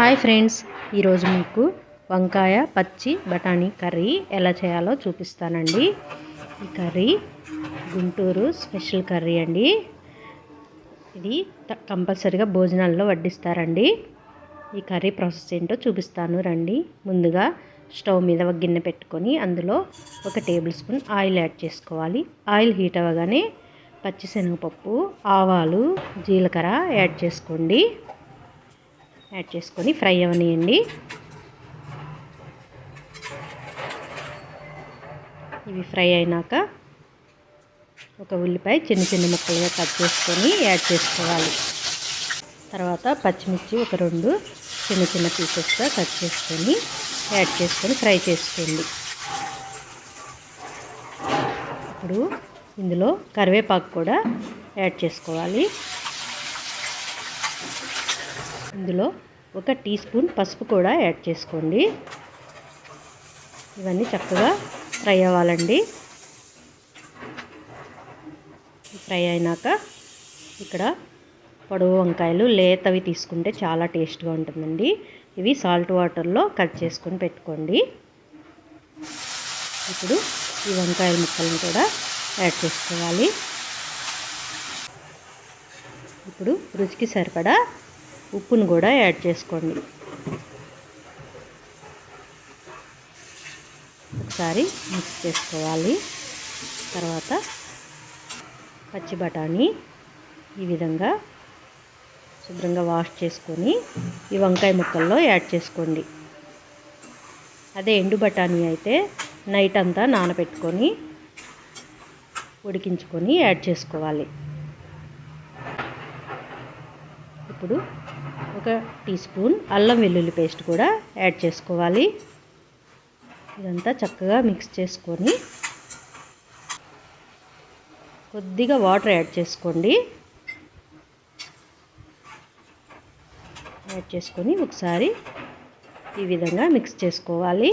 Hi friends ఈరోజు మీకు వంకాయ పచ్చి బఠానీ కర్రీ ఎలా చేయాలో చూపిస్తానండి. ఈ కర్రీ గుంటూరు స్పెషల్ కర్రీ అండి. ఇది కంపల్సరిగా భోజనాల్లో వడ్డిస్తారండి. ఈ కర్రీ ప్రాసెస్ ఏంటో చూపిస్తాను రండి. ముందుగా స్టవ్ మీద ఒక గిన్నె పెట్టుకొని అందులో ఒక టేబుల్ స్పూన్ ఆయిల్ యాడ్ చేసుకోవాలి. ఆయిల్ హీట్ అవ్వగానే పచ్చిశనగపప్పు ఆవాలు జీలకర్ర యాడ్ చేసుకోండి. యాడ్ చేసుకొని ఫ్రై అవనియండి. ఇవి ఫ్రై అయినాక ఒక ఉల్లిపాయ చిన్న చిన్న ముక్కలుగా కట్ చేసుకొని యాడ్ చేసుకోవాలి. తర్వాత పచ్చిమిర్చి ఒక రెండు చిన్న చిన్న పీసెస్గా కట్ చేసుకొని యాడ్ చేసుకొని ఫ్రై చేసుకోండి. ఇప్పుడు ఇందులో కరివేపాకు కూడా యాడ్ చేసుకోవాలి. ఇందులో ఒక టీ స్పూన్ పసుపు కూడా యాడ్ చేసుకోండి. ఇవన్నీ చక్కగా ఫ్రై అవ్వాలండి. ఫ్రై అయినాక ఇక్కడ పొడవు వంకాయలు లేతవి తీసుకుంటే చాలా టేస్ట్గా ఉంటుందండి. ఇవి సాల్ట్ వాటర్లో కట్ చేసుకొని పెట్టుకోండి. ఇప్పుడు ఈ వంకాయల ముక్కలను కూడా యాడ్ చేసుకోవాలి. ఇప్పుడు రుచికి సరిపడా ఉప్పును కూడా యాడ్ చేసుకోండి. ఒకసారి మిక్స్ చేసుకోవాలి. తర్వాత పచ్చి బఠానీ ఈ విధంగా శుభ్రంగా వాష్ చేసుకొని ఈ వంకాయ ముక్కల్లో యాడ్ చేసుకోండి. అదే ఎండు బఠానీ అయితే నైట్ అంతా నానబెట్టుకొని ఉడికించుకొని యాడ్ చేసుకోవాలి. ఇప్పుడు ఒక టీ స్పూన్ అల్లం వెల్లుల్లి పేస్ట్ కూడా యాడ్ చేసుకోవాలి. ఇదంతా చక్కగా మిక్స్ చేసుకొని కొద్దిగా వాటర్ యాడ్ చేసుకోండి. యాడ్ చేసుకొని ఒకసారి ఈ విధంగా మిక్స్ చేసుకోవాలి.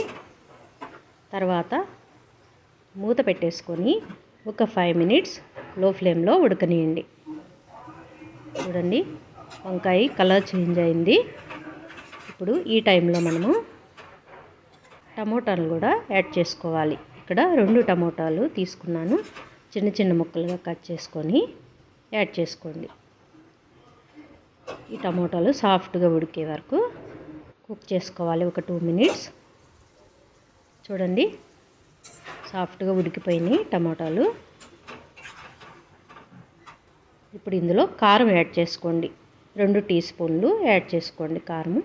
తర్వాత మూత పెట్టేసుకొని ఒక ఫైవ్ మినిట్స్లో ఫ్లేమ్లో ఉడకనియండి. చూడండి వంకాయ కలర్ చేంజ్ అయింది. ఇప్పుడు ఈ టైంలో మనము టమోటాలు కూడా యాడ్ చేసుకోవాలి. ఇక్కడ రెండు టమోటాలు తీసుకున్నాను. చిన్న చిన్న ముక్కలుగా కట్ చేసుకొని యాడ్ చేసుకోండి. ఈ టమోటాలు సాఫ్ట్గా ఉడికే వరకు కుక్ చేసుకోవాలి. ఒక టూ మినిట్స్. చూడండి. సాఫ్ట్గా ఉడికిపోయినాయి టమోటాలు. ఇప్పుడు ఇందులో కారం యాడ్ చేసుకోండి. రెండు టీ స్పూన్లు యాడ్ చేసుకోండి కారం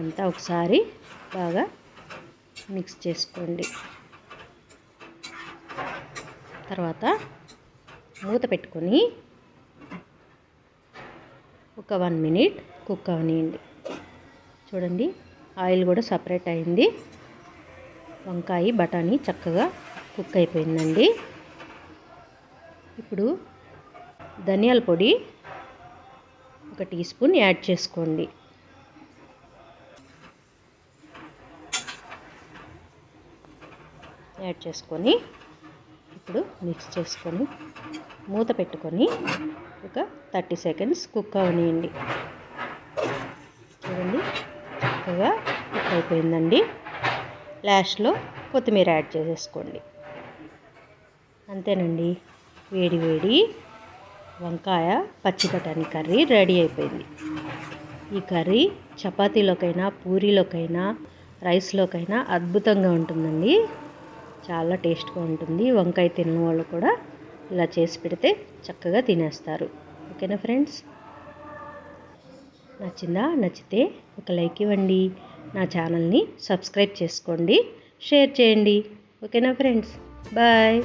అంతా ఒకసారి బాగా మిక్స్ చేసుకోండి. తర్వాత మూత పెట్టుకొని ఒక వన్ మినిట్ కుక్ అవనియండి. చూడండి ఆయిల్ కూడా సపరేట్ అయింది. వంకాయ బఠానీ చక్కగా కుక్ అయిపోయిందండి. ఇప్పుడు ధనియాల పొడి ఒక టీ స్పూన్ యాడ్ చేసుకోండి. యాడ్ చేసుకొని ఇప్పుడు మిక్స్ చేసుకొని మూత పెట్టుకొని ఒక థర్టీ సెకండ్స్ కుక్ అవనియండి. చూడండి చక్కగా కుక్ అయిపోయిందండి. లాస్ట్లో కొత్తిమీర యాడ్ చేసేసుకోండి. అంతేనండి. వేడి వేడి వంకాయ పచ్చి బఠానీ కర్రీ రెడీ అయిపోయింది. ఈ కర్రీ చపాతీలోకైనా పూరీలోకైనా రైస్లోకైనా అద్భుతంగా ఉంటుందండి. చాలా టేస్ట్గా ఉంటుంది. వంకాయ తిన్న వాళ్ళు కూడా ఇలా చేసి పెడితే చక్కగా తినేస్తారు. ఓకేనా ఫ్రెండ్స్? నచ్చిందా? నచ్చితే ఒక లైక్ ఇవ్వండి. నా ఛానల్ని సబ్స్క్రైబ్ చేసుకోండి. షేర్ చేయండి. ఓకేనా ఫ్రెండ్స్? బాయ్.